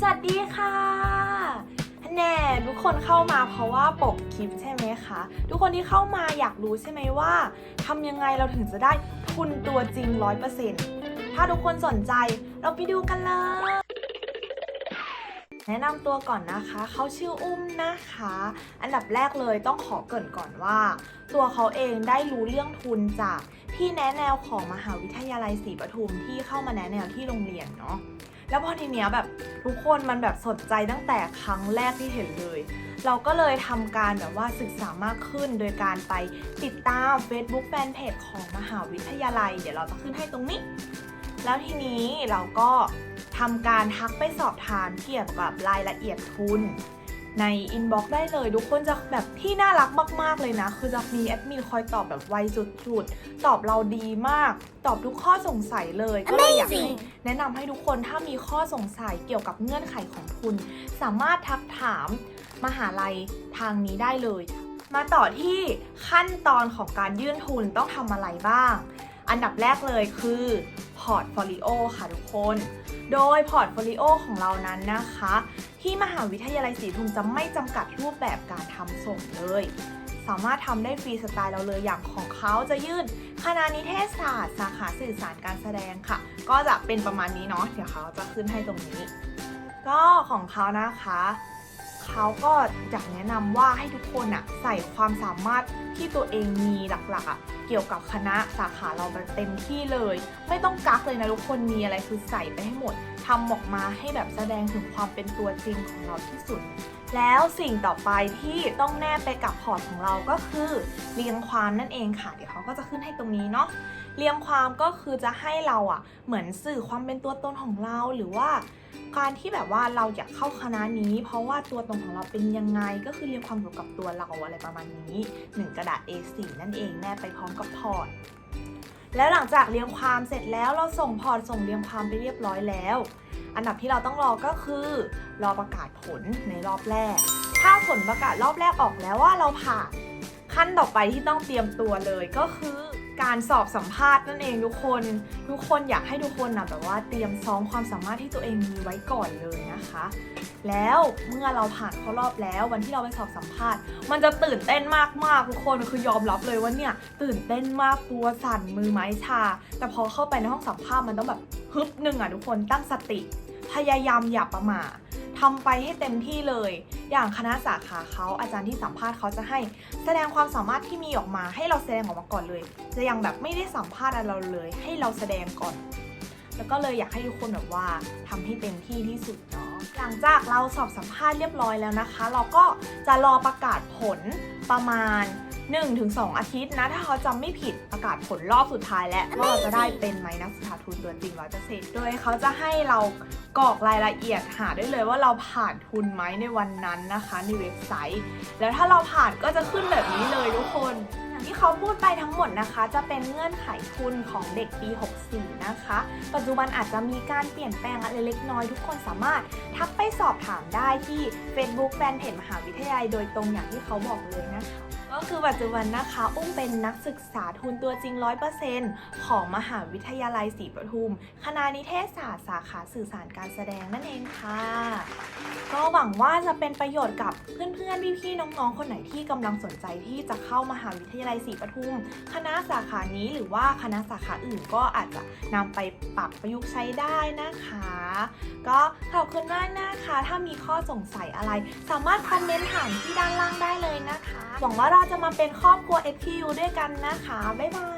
สวัสดีค่ะแน่ทุกคนเข้ามาเพราะว่าปกคลิปใช่ไหมคะ ทุกคนที่เข้ามาอยากรู้ใช่ไหมว่าทำยังไงเราถึงจะได้ทุนตัวจริง 100%ถ้าทุกคนสนใจเราไปดูกันเลยแนะนำตัวก่อนนะคะ เขาชื่ออุ้มนะคะ อันดับแรกเลยต้องขอเกริ่นก่อนว่า ตัวเขาเองได้รู้เรื่องทุนจาก พี่แนะแนวของมหาวิทยาลัยศรีปทุมที่เข้ามาแนะแนวที่โรงเรียนเนาะแล้วพอทีเนี้ยแบบทุกคนมันแบบสนใจตั้งแต่ครั้งแรกที่เห็นเลย เราก็เลยทำการแบบว่าศึกษามากขึ้น โดยการไปติดตาม Facebook Fanpage ของมหาวิทยาลัย เดี๋ยวเราจะขึ้นให้ตรงนี้ แล้วทีนี้เราก็ทำการทักไปสอบถามเกี่ยวกับรายละเอียดทุน ในอินบ็อกซ์ได้เลย ทุกคนจะแบบที่น่ารักมาก ๆ เลยนะ คือจะมีแอดมินคอยตอบแบบไวสุดๆ ตอบเราดีมาก ตอบทุกข้อสงสัยเลย ก็เลยอยากให้แนะนำให้ทุกคนถ้ามีข้อสงสัยเกี่ยวกับเงื่อนไขของทุน สามารถทักถามมหาลัยทางนี้ได้เลย มาต่อที่ขั้นตอนของการยื่นทุนต้องทำอะไรบ้าง อันดับแรกเลยคือพอร์ตโฟลิโอค่ะทุกคน โดยพอร์ตโฟลิโอของเรานั้นนะคะ ที่มหาวิทยาลัยศรีทุมจะไม่จำกัดรูปแบบการทำส่งเลย สามารถทำได้ฟรีสไตล์เราเลยอย่างของเขาจะยื่นคณะนิเทศศาสตร์ สาขาสื่อสารการแสดงค่ะ ก็จะเป็นประมาณนี้เนาะเดี๋ยวเขาจะขึ้นให้ตรงนี้ ก็ของเขานะคะ เขาก็อยากแนะนำว่าให้ทุกคนอะใส่ความสามารถที่ตัวเองมีหลักๆอะเกี่ยวกับคณะสาขาเราเต็มที่เลย ไม่ต้องกักเลยนะทุกคนมีอะไรคือใส่ไปให้หมดทำออกมาให้แบบแสดงถึงความเป็นตัวจริงของเราที่สุด แล้วสิ่งต่อไปที่ต้องแนบไปกับพอร์ตของเราก็คือเรียงความนั่นเองค่ะ เดี๋ยวเขาก็จะขึ้นให้ตรงนี้เนาะ เรียงความก็คือจะให้เราอะเหมือนสื่อความเป็นตัวตนของเราหรือว่าการที่แบบว่าเราอยากเข้าคณะนี้ เพราะว่าตัวตนของเราเป็นยังไงก็คือเรียงความเกี่ยวกับตัวเราอะไรประมาณนี้หนึ่งกระดาษ A4 นั่นเองแนบไปพร้อมกับพอร์ตแล้วหลังจากเรียงความเสร็จแล้วเราส่งพอร์ตส่งเรียงความไปเรียบร้อยแล้ว อันดับที่เราต้องรอก็คือ รอประกาศผลในรอบแรก ถ้าผลประกาศรอบแรกออกแล้วว่าเราผ่านขั้นต่อไปที่ต้องเตรียมตัวเลยก็คือ การสอบสัมภาษณ์นั่นเองทุกคน ทุกคนอยากให้ทุกคนนะแบบว่าเตรียมซ้อมความสามารถที่ตัวเองมีไว้ก่อนเลยนะคะ แล้วเมื่อเราผ่านเข้ารอบแล้ววันที่เราไปสอบสัมภาษณ์ มันจะตื่นเต้นมากๆทุกคนคือยอมรับเลยว่าเนี่ยตื่นเต้นมากตัวสั่นมือไม้ชา แต่พอเข้าไปในห้องสัมภาษณ์มันต้องแบบฮึบหนึ่งอะทุกคนตั้งสติ พยายามอย่าประมาท ทำไปให้เต็มที่เลย อย่างคณะสาขาเขาอาจารย์ที่สัมภาษณ์เขาจะให้แสดงความสามารถที่มีออกมา ให้เราแสดงออกมาก่อนเลย จะยังแบบไม่ได้สัมภาษณ์อะไรเราเลย ให้เราแสดงก่อน แล้วก็เลยอยากให้ทุกคนแบบว่าทำให้เต็มที่ที่สุดเนาะหลังจากเราสอบสัมภาษณ์เรียบร้อยแล้วนะคะ เราก็จะรอประกาศผลประมาณ 1-2 อาทิตย์นะ ถ้าเขาจำไม่ผิดประกาศผลรอบสุดท้ายแล้วว่าเราจะได้เป็นไหมนักศึกษาทุนตัวจริงร้อยเปอร์เซ็นต์โดยเขาจะให้เรากรอกรายละเอียดหาได้เลยว่าเราผ่านทุนไหมในวันนั้นนะคะ ในเว็บไซต์ แล้วถ้าเราผ่านก็จะขึ้นแบบนี้เลยทุกคนที่เขาพูดไปทั้งหมดนะคะ จะเป็นเงื่อนไขทุนของเด็กปี 64 นะคะ ปัจจุบันอาจจะมีการเปลี่ยนแปลงอะไรเล็กน้อยทุกคนสามารถทักไปสอบถามได้ที่ Facebook แฟนเพจมหาวิทยาลัยโดยตรงอย่างที่เขาบอกเลยนะคะ ก็คือปัจจุบันนะคะอุ้มเป็นนักศึกษาทุนตัวจริง 100%ของมหาวิทยาลัยศรีปทุม คณะนิเทศศาสตร์สาขาสื่อสารการแสดงนั่นเองค่ะ ก็หวังว่าจะเป็นประโยชน์กับเพื่อนๆ พี่ๆ น้องๆ คนไหนที่กำลังสนใจที่จะเข้ามหาวิทยาลัยศรีปทุม คณะสาขานี้หรือว่าคณะสาขาอื่นก็อาจจะนำไปปรับประยุกต์ใช้ได้นะคะ ก็ขอบคุณมากนะคะ ถ้ามีข้อสงสัยอะไร สามารถคอมเมนต์ถามที่ด้านล่างได้เลยนะคะ หวังว่าเราจะมาเป็นครอบครัว FPU ด้วยกันนะคะ บ๊ายบาย